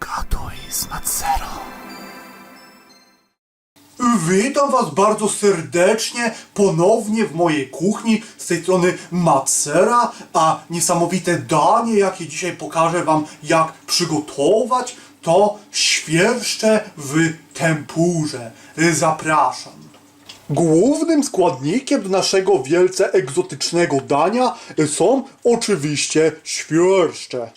Gatuj z Matsero. Witam Was bardzo serdecznie ponownie w mojej kuchni z tej strony Matsera, a niesamowite danie, jakie dzisiaj pokażę Wam, jak przygotować, to świerszcze w tempurze. Zapraszam. Głównym składnikiem naszego wielce egzotycznego dania są oczywiście świerszcze.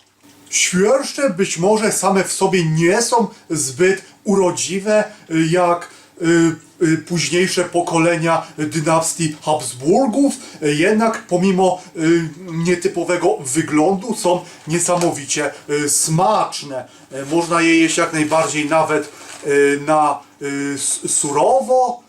Świerszcze być może same w sobie nie są zbyt urodziwe jak y, y, późniejsze pokolenia dynastii Habsburgów, jednak pomimo y, nietypowego wyglądu są niesamowicie y, smaczne. Y, Można je jeść jak najbardziej nawet y, na y, s- surowo.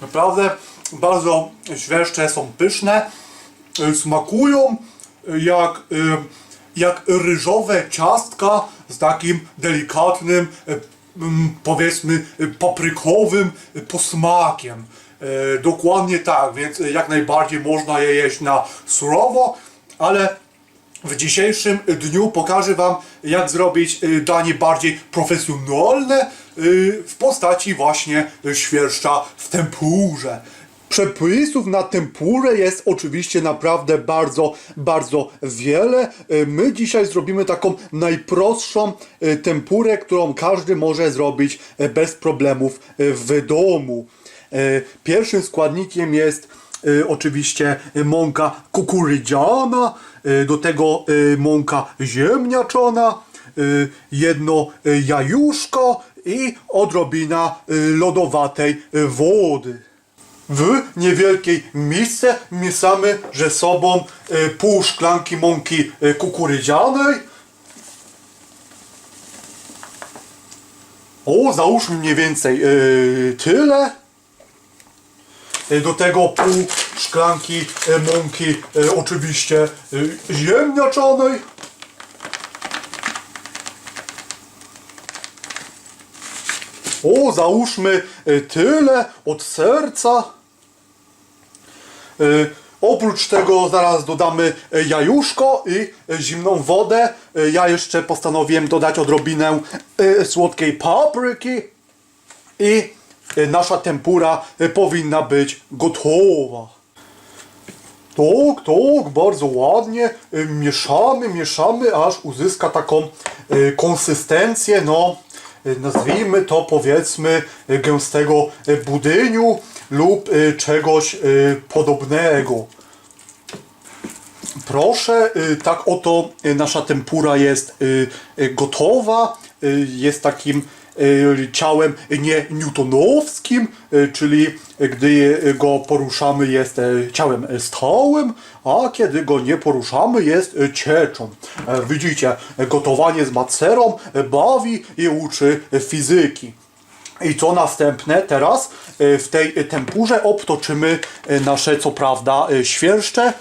Naprawdę bardzo świeższe są pyszne, y, smakują y, jak, y, jak ryżowe ciastka z takim delikatnym, mm, powiedzmy paprykowym posmakiem. Dokładnie tak, więc jak najbardziej można je jeść na surowo, ale w dzisiejszym dniu pokażę Wam, jak zrobić danie bardziej profesjonalne w postaci właśnie świerszcza w tempurze. Przepisów na tempurę jest oczywiście naprawdę bardzo, bardzo wiele. Y, My dzisiaj zrobimy taką najprostszą y, tempurę, którą każdy może zrobić y, bez problemów w domu. Pierwszym składnikiem jest oczywiście mąka kukurydziana, do tego mąka ziemniaczana, y, jedno jajuszko i odrobina lodowatej wody. W niewielkiej misce mieszamy ze sobą y, pół szklanki mąki y, kukurydzianej. O, załóżmy mniej więcej y, tyle. Do tego pół szklanki mąki oczywiście ziemniaczanej. O, załóżmy tyle od serca. Y, Oprócz tego zaraz dodamy y, jajuszko i y, zimną wodę. Ja jeszcze postanowiłem dodać odrobinę słodkiej papryki i nasza tempura powinna być gotowa. Tak, tak, bardzo ładnie mieszamy, mieszamy, aż uzyska taką konsystencję, no nazwijmy to powiedzmy gęstego budyniu lub y, czegoś y, podobnego. Proszę, y, tak oto nasza tempura jest gotowa. Jest takim ciałem nie newtonowskim, czyli gdy go poruszamy jest ciałem stałym, a kiedy go nie poruszamy jest cieczą. E, Widzicie, gotowanie z macerą bawi i uczy fizyki. I co następne teraz w tej tempurze obtoczymy y, nasze co prawda świerszcze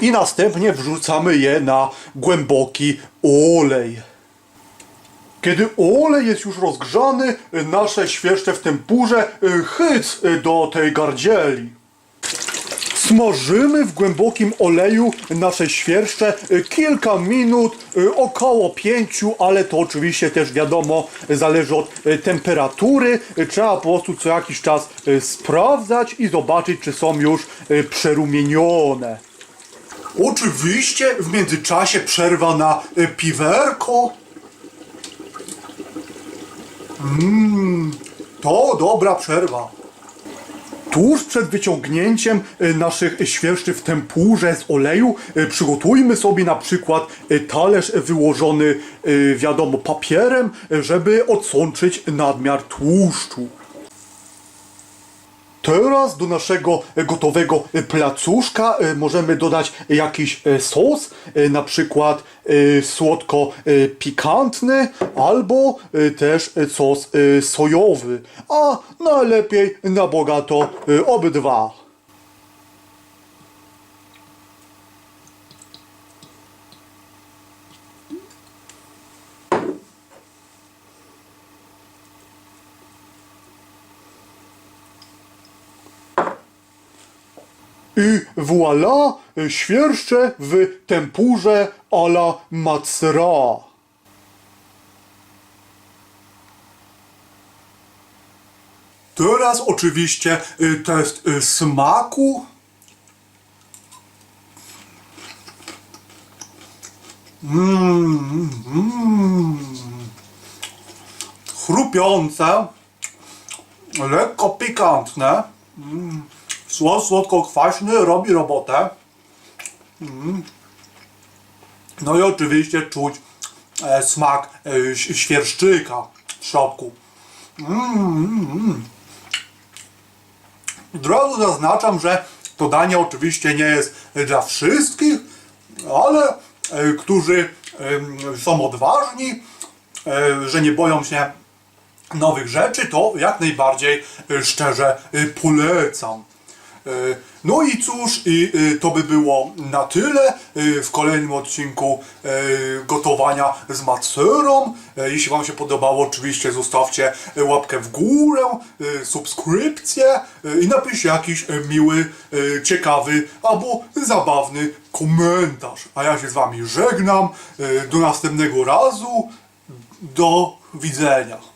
i następnie wrzucamy je na głęboki olej. Kiedy olej jest już rozgrzany, nasze świerszcze w tempurze chyc do tej gardzieli. Smażymy w głębokim oleju nasze świerszcze y, kilka minut, y, około pięciu, ale to oczywiście też wiadomo, zależy od y, temperatury. Trzeba po prostu co jakiś czas sprawdzać i zobaczyć, czy są już przerumienione. Oczywiście w międzyczasie przerwa na piwerko. Mmm, to dobra przerwa. Tuż przed wyciągnięciem y, naszych świerszczy w tempurze z oleju y, przygotujmy sobie na przykład y, talerz wyłożony wiadomo papierem, żeby odsączyć nadmiar tłuszczu. Teraz do naszego gotowego placuszka y, możemy dodać jakiś sos, na przykład y, słodko-pikantny albo też sos sojowy, a najlepiej na bogato obydwa. I voilà, świerszcze w tempurze a la macera. Teraz oczywiście y, test y, smaku. chrupiące, lekko pikantne, mm, słod słodko-kwaśny robi robotę. Mm. No i oczywiście czuć e, smak e, świerszczyka w środku. Mm. Od razu zaznaczam, że to danie oczywiście nie jest dla wszystkich, ale e, którzy em, są odważni, e, że nie boją się nowych rzeczy, to jak najbardziej e, szczerze e, polecam. E, No i cóż, i e, to by było na tyle e, w kolejnym odcinku e, gotowania z macerą. Jeśli Wam się podobało, oczywiście zostawcie łapkę w górę, e, subskrypcję i napiszcie jakiś e, miły, ciekawy albo zabawny komentarz. A ja się z Wami żegnam. Do następnego razu. Do widzenia.